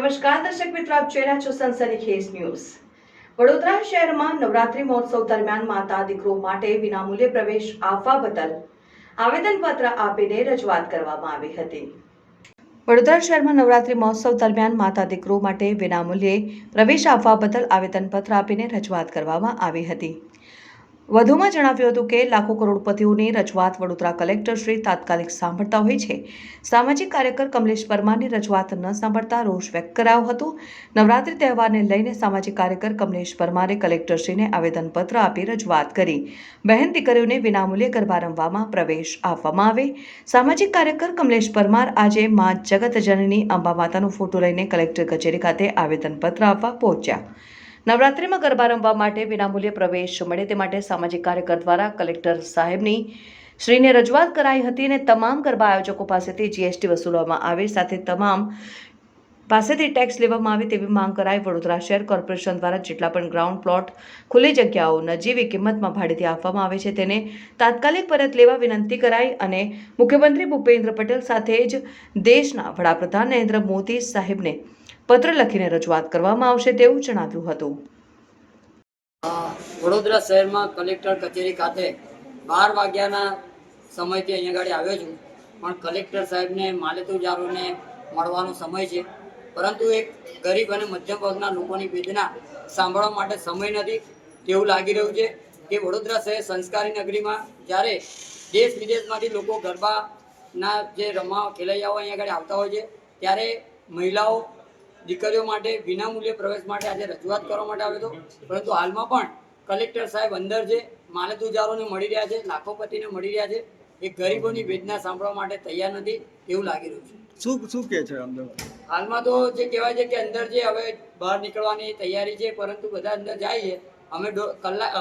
નમસ્કાર, દર્શક મિત્રો, આપ જોઈ રહ્યા છો સનસની ખેસ ન્યૂઝ. વડોદરા શહેરમાં નવરાત્રી મહોત્સવ દરમિયાન માતા દીકરો માટે વિનામૂલ્યે પ્રવેશ આપવા બદલ આવેદનપત્ર આપીને રજૂઆત કરવામાં આવી હતી. વડોદરા શહેરમાં નવરાત્રી મહોત્સવ દરમિયાન માતા દીકરો માટે વિનામૂલ્યે પ્રવેશ આપવા બદલ આવેદનપત્ર આપીને રજૂઆત કરવામાં આવી હતી. વધુમાં જણાવ્યું હતું કે લાખો કરોડપતિઓની રજૂઆત વડોદરા કલેક્ટરશ્રી તાત્કાલિક સાંભળતા હોય છે. સામાજિક કાર્યકર કમલેશ પરમારની રજૂઆત ન સાંભળતા રોષ વ્યક્ત કરાયો હતો. નવરાત્રી તહેવારને લઈને સામાજિક કાર્યકર કમલેશ પરમારે કલેક્ટરશ્રીને આવેદનપત્ર આપી રજૂઆત કરી. બહેન દીકરીઓને વિનામૂલ્યે ગરબા રમવામાં પ્રવેશ આપવામાં આવે. સામાજિક કાર્યકર કમલેશ પરમાર આજે મા જગતજનની અંબા માતાનો ફોટો લઈને કલેક્ટર કચેરી ખાતે આવેદનપત્ર આપવા પહોંચ્યા. નવરાત્રિમાં ગરબા રમવા માટે વિનામૂલ્યે પ્રવેશ મળે તે માટે સામાજિક કાર્યકર દ્વારા કલેક્ટર સાહેબની શ્રીને રજૂઆત કરાઈ હતી અને તમામ ગરબા આયોજકો પાસેથી જીએસટી વસૂલવામાં આવે સાથે તમામ પાસેથી ટેક્સ લેવામાં આવે તેવી માંગ કરાઈ. વડોદરા શહેર કોર્પોરેશન દ્વારા જેટલા પણ ગ્રાઉન્ડ પ્લોટ, ખુલ્લી જગ્યાઓ, નજીવી કિંમતમાં ભાડેથી આપવામાં આવે છે તેને તાત્કાલિક પરત લેવા વિનંતી કરાઈ અને મુખ્યમંત્રી ભૂપેન્દ્ર પટેલ સાથે જ દેશના વડાપ્રધાન નરેન્દ્ર મોદી સાહેબને પત્ર લખીને રજૂઆત કરવામાં આવશે તેવું જણાવ્યું હતું. વડોદરા શહેરમાં કલેક્ટર કચેરી ખાતે બાર વાગ્યાના સમયથી અહીંયા ગાડી આવ્યો છું. પણ કલેક્ટર સાહેબને માલેતુજારોને મળવાનો સમય છે. પરંતુ એક ગરીબ અને મધ્યમ વર્ગના લોકોની વેદના સાંભળવા માટે સમય નથી તેવું લાગી રહ્યું છે કે વડોદરા શહેર સંસ્કારી નગરીમાં જ્યારે દેશ વિદેશમાંથી લોકો ગરબાના જે રમવા ખેલૈયાઓ અહીંયા આગળ આવતા હોય છે, ત્યારે મહિલાઓ દીકરીઓ માટે વિનામૂલ્યે પ્રવેશ માટે આજે રજૂઆત કરવા માટે આવ્યો હતો. પરંતુ હાલમાં પણ કલેક્ટર સાહેબ અંદર છે માલતુજારોને મળી રહ્યા છે, લાખોપતિને મળી રહ્યા છે, એ ગરીબોની વેદના સાંભળવા માટે તૈયાર નથી એવું લાગી રહ્યું છે. શું શું કે છે અંદર હાલમાં તો જે કહેવાય છે કે અંદર જે હવે બહાર નીકળવાની તૈયારી છે પરંતુ બધા અંદર જાય છે. અમે કલાક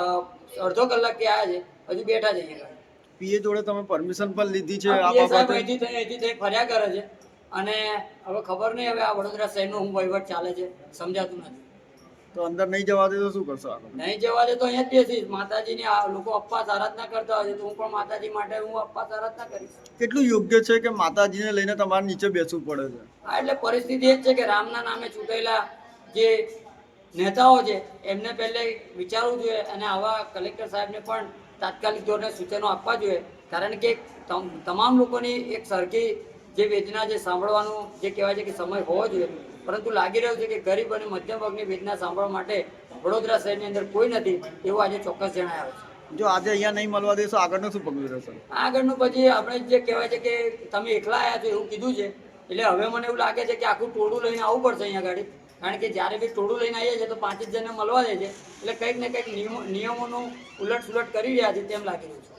અડધો કલાક કે આવ્યા છે હજુ બેઠા જઈએ પીએ જોડે તમે પરમિશન પણ લીધી છે આ બાબતે? અહીંથી થઈ ફર્યા કરે છે. અને હવે ખબર નહીં હવે આ વડોદરા શહેરનો હું વહીવટ ચાલે છે સમજાતું નથી. તો અંદર નહીં જવા દે તો શું કરશો નહીં જવા દે તો અહીંયા જ બેસીશ. માતાજીની આ લોકો અપવાસ આરાધના કરતા હોય છે તો હું પણ માતાજી માટે હું અપવાસ આરાધના કરીશ. કેટલું યોગ્ય છે કે માતાજીને લઈને તમારે નીચે બેસવું પડે છે? હા એટલે પરિસ્થિતિ એ જ છે કે રામના નામે ચૂંટાયેલા જે નેતાઓ છે એમને પહેલે વિચારવું જોઈએ અને આવા કલેક્ટર સાહેબને પણ તાત્કાલિક ધોરણે સૂચનો આપવા જોઈએ. કારણ કે તમ- તમામ લોકોની એક સરખી જે વેદના જે સાંભળવાનું જે કહેવાય છે કે સમય હોવો જોઈએ પરંતુ લાગી રહ્યું છે કે ગરીબ અને મધ્યમ વર્ગની વેદના સાંભળવા માટે વડોદરા શહેરની અંદર કોઈ નથી એવું આજે ચોક્કસ જણાવે છે. જો આજે અહીંયા નહીં મળવા દેશો આગળનું શું પગલું રહેશે? આગળનું પછી આપણે જે કહેવાય છે કે તમે એકલા આવ્યા છો એવું કીધું છે એટલે હવે મને એવું લાગે છે કે આખું ટોળું લઈને આવવું પડશે અહીંયા ગાડી કારણ કે જ્યારે બી ટોળું લઈને આવીએ છીએ તો પાંચ જ જણને મળવા દે છે એટલે કંઈક ને કંઈક નિયમો નિયમોનું ઉલટ સુલટ કરી રહ્યા છે તેમ લાગી રહ્યું છે.